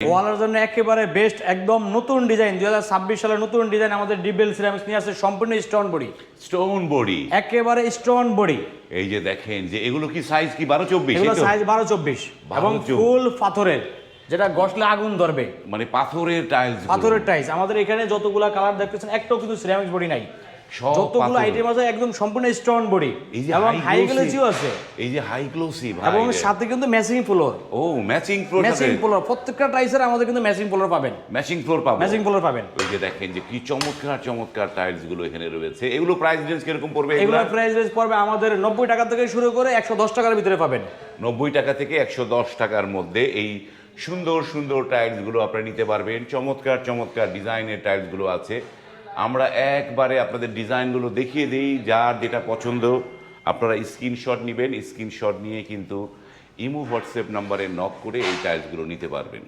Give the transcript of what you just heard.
ওয়ালের জন্য একেবারে বেস্ট একদম নতুন ডিজাইন দুই হাজার ছাব্বিশ সালের নতুন ডিজাইন আমাদের ডিবেল সিরামিক্স নিয়ে আসছে সম্পূর্ণ স্টোন বডি স্টোন বডি একেবারে স্টোন বডি এই যে দেখেন যে এগুলো কি সাইজ কি বারো চব্বিশ? সাইজ বারো চব্বিশ। এবং 24 ফুল পাথরের যেটা গসলে আগুন ধরবে। মানে পাথরের টাইলস পাথরের টাইস আমাদের এখানে যতগুলা কালার দেখতেছেন একটাও কিন্তু সিরামিক্স বডি নাই। যতগুলো। আইটেম আছে একদম সম্পূর্ণ স্টোন বডি এবং হাই গ্লেজিও আছে। এই যে হাই গ্লোসি এবং সাথে কিন্তু ম্যাচিং ফ্লোর ও ম্যাচিং ফ্লোর ম্যাচিং ফ্লোর প্রত্যেকটা টাইসের আমাদের কিন্তু ম্যাচিং ফ্লোর পাবেন। ম্যাচিং ফ্লোর পাবো। ম্যাচিং ফ্লোর পাবেন। ওই যে দেখেন যে কি চমৎকার চমৎকার টাইলসগুলো এখানে রয়েছে। এগুলো প্রাইস রেঞ্জ কীরকম পড়বে এগুলো? প্রাইস রেঞ্জ পড়বে আমাদের নব্বই টাকা থেকে শুরু করে একশো দশ টাকার ভিতরে পাবেন। নব্বই টাকা থেকে একশো দশ টাকার মধ্যে এই সুন্দর সুন্দর টাইলসগুলো আপনারা নিতে পারবেন। চমৎকার চমৎকার ডিজাইনের টাইলসগুলো আছে। আমরা একবারে আপনাদের ডিজাইনগুলো দেখিয়ে দিই, যার যেটা পছন্দ। আপনারা স্ক্রিনশট নেবেন, স্ক্রিনশট নিয়ে কিন্তু ইমো হোয়াটসঅ্যাপ নাম্বারে নক করে এই টাইলসগুলো নিতে পারবেন।